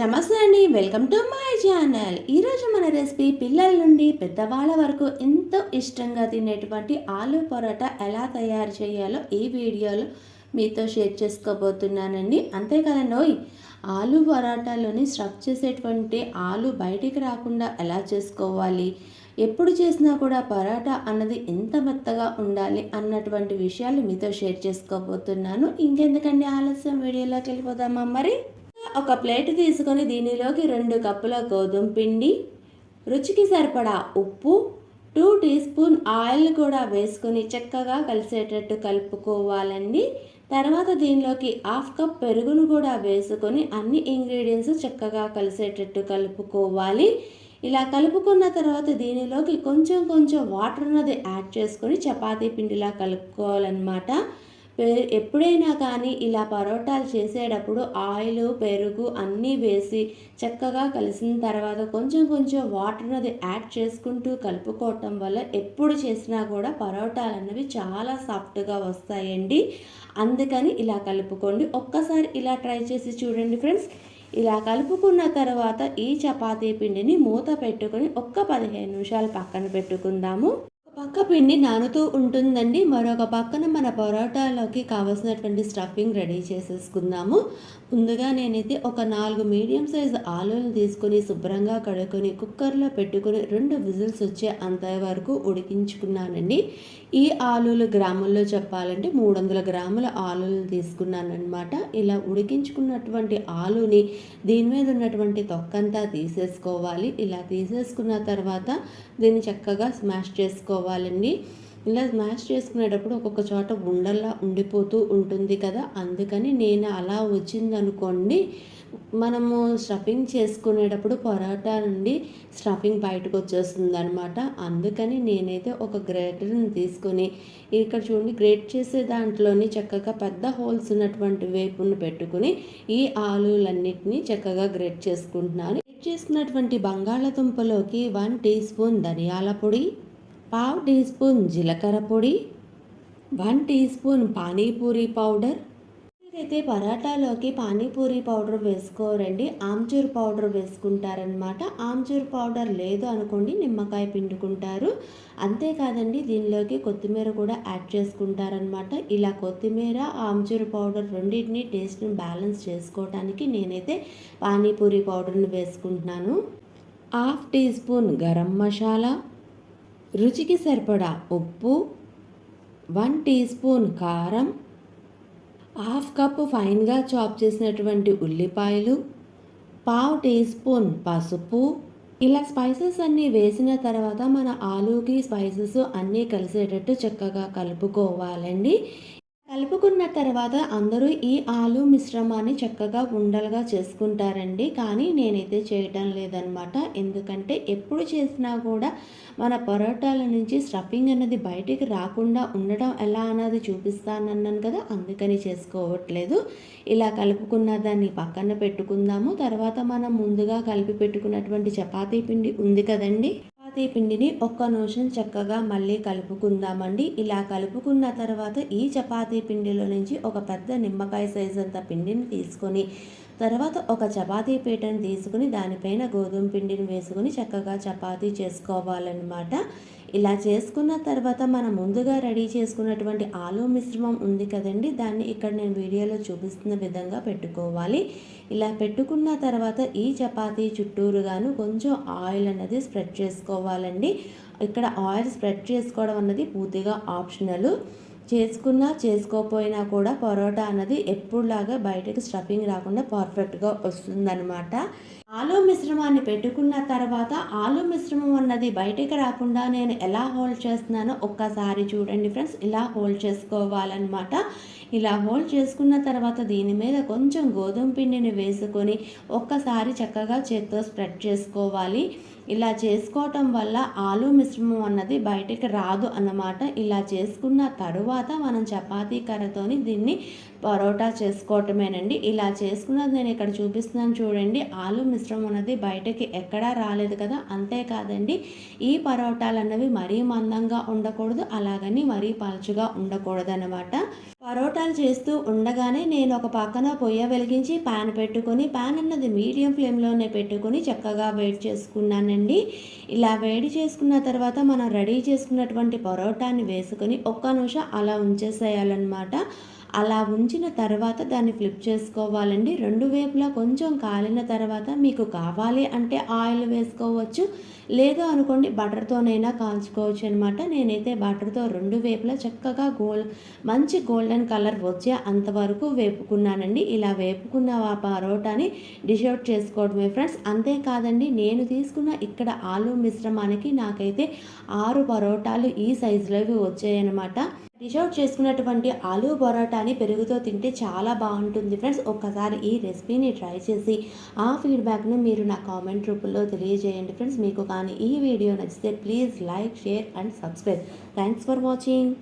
నమస్తే అండి welcome to my channel. ఈరోజు మన రెసిపీ పిల్లల నుండి పెద్దవాళ్ళ వరకు ఎంతో ఇష్టంగా తినేటువంటి ఆలు పరోటా ఎలా తయారు చేయాలో ఈ వీడియోలో మీతో షేర్ చేసుకోబోతున్నానండి. అంతేకాదండి నోయ్ ఆలు పరోటాలోని స్టఫ్ చేసేటువంటి ఆలు బయటికి రాకుండా ఎలా చేసుకోవాలి ఎప్పుడు చేసినా కూడా పరాటా అన్నది ఎంత మెత్తగా ఉండాలి అన్నటువంటి విషయాలు మీతో షేర్ చేసుకోబోతున్నాను. ఇంకెందుకండి ఆలస్యం? వీడియోలోకి వెళ్ళిపోదామా మరి? ఒక ప్లేట్ తీసుకొని దీనిలోకి రెండు కప్పుల గోధుమ పిండి రుచికి సరిపడా ఉప్పు టూ టీ స్పూన్ ఆయిల్ కూడా వేసుకొని చక్కగా కలిసేటట్టు కలుపుకోవాలండి. తర్వాత దీనిలోకి హాఫ్ కప్ పెరుగును కూడా వేసుకొని అన్ని ఇంగ్రీడియంట్స్ చక్కగా కలిసేటట్టు కలుపుకోవాలి. ఇలా కలుపుకున్న తర్వాత దీనిలోకి కొంచెం కొంచెం వాటర్ అన్నది యాడ్ చేసుకొని చపాతీ పిండిలా కలుపుకోవాలన్నమాట. ఎప్పుడైనా కానీ ఇలా పరోటాలు చేసేటప్పుడు ఆయిల్ పెరుగు అన్నీ వేసి చక్కగా కలిసిన తర్వాత కొంచెం కొంచెం వాటర్ అనేది యాడ్ చేసుకుంటూ కలుపుకోవటం వల్ల ఎప్పుడు చేసినా కూడా పరోటాలు అన్నవి చాలా సాఫ్ట్గా వస్తాయండి. అందుకని ఇలా కలుపుకోండి. ఒక్కసారి ఇలా ట్రై చేసి చూడండి ఫ్రెండ్స్. ఇలా కలుపుకున్న తర్వాత ఈ చపాతీ పిండిని మూత పెట్టుకొని ఒక్క పదిహేను నిమిషాలు పక్కన పెట్టుకుందాము. పక్క పిండి నానుతూ ఉంటుందండి. మరొక పక్కన మన పరోటాలోకి కావలసినటువంటి స్టఫింగ్ రెడీ చేసేసుకుందాము. ముందుగా నేనైతే ఒక నాలుగు మీడియం సైజ్ ఆలులను తీసుకొని శుభ్రంగా కడుక్కొని కుక్కర్లో పెట్టుకొని రెండు విజిల్స్ వచ్చే అంత వరకు ఉడికించుకున్నానండి. ఈ ఆలులు గ్రాముల్లో చెప్పాలంటే మూడు వందల గ్రాముల ఆలులు తీసుకున్నానమాట ఇలా ఉడికించుకున్నటువంటి ఆలుని దీని మీద ఉన్నటువంటి తొక్కంతా తీసేసుకోవాలి. ఇలా తీసేసుకున్న తర్వాత దీన్ని చక్కగా స్మాష్ చేసుకోవాలండి ఇలా స్మాష్ చేసుకునేటప్పుడు ఒక్కొక్క చోట ఉండల్లా ఉండిపోతూ ఉంటుంది కదా. అందుకని నేను అలా వచ్చిందనుకోండి మనము స్టఫింగ్ చేసుకునేటప్పుడు పరోటా నుండి స్టఫింగ్ బయటకు వచ్చేస్తుంది అనమాట అందుకని నేనైతే ఒక గ్రేటర్ని తీసుకొని ఇక్కడ చూడండి గ్రేట్ చేసే దాంట్లోని చక్కగా పెద్ద హోల్స్ ఉన్నటువంటి వేపును పెట్టుకుని ఈ ఆలులన్నిటినీ చక్కగా గ్రేట్ చేసుకుంటున్నాను. గ్రేట్ చేసుకున్నటువంటి బంగాళదుంపలోకి వన్ టీ స్పూన్ ధనియాల పొడి పావు టీ స్పూన్ జీలకర్ర పొడి one teaspoon panipuri powder. అయితే పరాటాలోకి పానీపూరి పౌడర్ వేసుకోరండి ఆమ్చూర్ పౌడర్ వేసుకుంటారనమాట ఆమ్చూర్ పౌడర్ లేదు అనుకోండి నిమ్మకాయ పిండుకుంటారు. అంతేకాదండి దీనిలోకి కొత్తిమీర కూడా యాడ్ చేసుకుంటారనమాట ఇలా కొత్తిమీర ఆమ్చూర్ పౌడర్ రెండింటిని టేస్ట్ని బ్యాలెన్స్ చేసుకోవడానికి నేనైతే పానీపూరి పౌడర్ని వేసుకుంటున్నాను. Half teaspoon garam masala రుచికి సరిపడా ఉప్పు వన్ టీ స్పూన్ కారం హాఫ్ కప్పు ఫైన్గా చాప్ చేసినటువంటి ఉల్లిపాయలు పావు టీ స్పూన్ పసుపు. ఇలా స్పైసెస్ అన్నీ వేసిన తర్వాత మన ఆలూకి స్పైసెస్ అన్నీ కలిసేటట్టు చక్కగా కలుపుకోవాలండి. కలుపుకున్న తర్వాత అందరూ ఈ ఆలు మిశ్రమాన్ని చక్కగా ఉండలుగా చేసుకుంటారండి. కానీ నేనైతే చేయటం లేదనమాట ఎందుకంటే ఎప్పుడు చేసినా కూడా మన పరోటాల నుంచి స్టఫింగ్ అనేది బయటికి రాకుండా ఉండడం ఎలా అన్నది చూపిస్తానన్నాను కదా అందుకని చేసుకోవట్లేదు. ఇలా కలుపుకున్న దాన్ని పక్కన పెట్టుకుందాము. తర్వాత మనం ముందుగా కలిపి పెట్టుకున్నటువంటి చపాతీ పిండి ఉంది కదండి. చపాతీ పిండిని ఒక్క నిమిషం చక్కగా మళ్ళీ కలుపుకుందామండి. ఇలా కలుపుకున్న తర్వాత ఈ చపాతీ పిండిలో నుంచి ఒక పెద్ద నిమ్మకాయ సైజ్ అంత పిండిని తీసుకొని తర్వాత ఒక చపాతీ పీటను తీసుకుని దానిపైన గోధుమ పిండిని వేసుకుని చక్కగా చపాతీ చేసుకోవాలన్నమాట. ఇలా చేసుకున్న తర్వాత మనం ముందుగా రెడీ చేసుకున్నటువంటి ఆలు మిశ్రమం ఉంది కదండి దాన్ని ఇక్కడ నేను వీడియోలో చూపిస్తున్న విధంగా పెట్టుకోవాలి. ఇలా పెట్టుకున్న తర్వాత ఈ చపాతీ చుట్టూరుగాను కొంచెం ఆయిల్ అనేది స్ప్రెడ్ చేసుకోవాలండి. ఇక్కడ ఆయిల్ స్ప్రెడ్ చేసుకోవడం అన్నది పూర్తిగా ఆప్షనల్. చేసుకున్నా చేసుకోకపోయినా కూడా పరోటా అన్నది ఎప్పుడులాగా బయటకు స్టఫింగ్ రాకుండా పర్ఫెక్ట్గా వస్తుందన్నమాట. ఆలు మిశ్రమాన్ని పెట్టుకున్న తర్వాత ఆలు మిశ్రమం అన్నది బయటకు రాకుండా నేను ఎలా హోల్డ్ చేస్తున్నానో ఒక్కసారి చూడండి ఫ్రెండ్స్. ఇలా హోల్డ్ చేసుకోవాలన్నమాట. ఇలా హోల్డ్ చేసుకున్న తర్వాత దీని మీద కొంచెం గోధుమ పిండిని వేసుకొని ఒక్కసారి చక్కగా చేత్తో స్ప్రెడ్ చేసుకోవాలి. ఇలా చేసుకోవటం వల్ల ఆలు మిశ్రమం అన్నది బయటికి రాదు అన్నమాట. ఇలా చేసుకున్న తరువాత మనం చపాతీ కర్రతోని దీన్ని పరోటా చేసుకోవటమేనండి. ఇలా చేసుకున్నది నేను ఇక్కడ చూపిస్తున్నాను చూడండి. ఆలు మిశ్రమం అన్నది బయటకి ఎక్కడా రాలేదు కదా. అంతేకాదండి ఈ పరోటాలు అన్నవి మరీ మందంగా ఉండకూడదు. అలాగని మరీ పలుచుగా ఉండకూడదు అనమాట పరోటాలు చేస్తూ ఉండగానే నేను ఒక పక్కన పొయ్య వెలిగించి పాన్ పెట్టుకొని పాన్ అన్నది మీడియం ఫ్లేమ్లోనే పెట్టుకొని చక్కగా వేడి చేసుకున్నానండి. ఇలా వేడి చేసుకున్న తర్వాత మనం రెడీ చేసుకున్నటువంటి పరోటాని వేసుకొని ఒక్క నిమిషం అలా ఉంచేసేయాలన్నమాట. అలా ఉంచిన తర్వాత దాన్ని ఫ్లిప్ చేసుకోవాలండి. రెండు వైపులా కొంచెం కాలిన తర్వాత మీకు కావాలి అంటే ఆయిల్ వేసుకోవచ్చు. లేదు అనుకోండి బటర్తోనైనా కాల్చుకోవచ్చు అనమాట నేనైతే బటర్తో రెండు వేపులా చక్కగా గోల్డ్ మంచి గోల్డెన్ కలర్ వచ్చే అంతవరకు వేపుకున్నానండి. ఇలా వేపుకున్న ఆ పరోటాని డిష్ అవుట్ చేసుకోవడమే ఫ్రెండ్స్. అంతేకాదండి నేను తీసుకున్న ఇక్కడ ఆలు మిశ్రమానికి నాకైతే ఆరు పరోటాలు ఈ సైజులోవి వచ్చాయన్నమాట. డిష్ అవుట్ చేసుకున్నటువంటి ఆలు పరోటాని పెరుగుతో తింటే చాలా బాగుంటుంది ఫ్రెండ్స్. ఒక్కసారి ఈ రెసిపీని ట్రై చేసి ఆ ఫీడ్బ్యాక్ను మీరు నా కామెంట్ రూపంలో తెలియజేయండి ఫ్రెండ్స్. మీకు కానీ ఈ వీడియో నచ్చితే please like share and subscribe. Thanks for watching.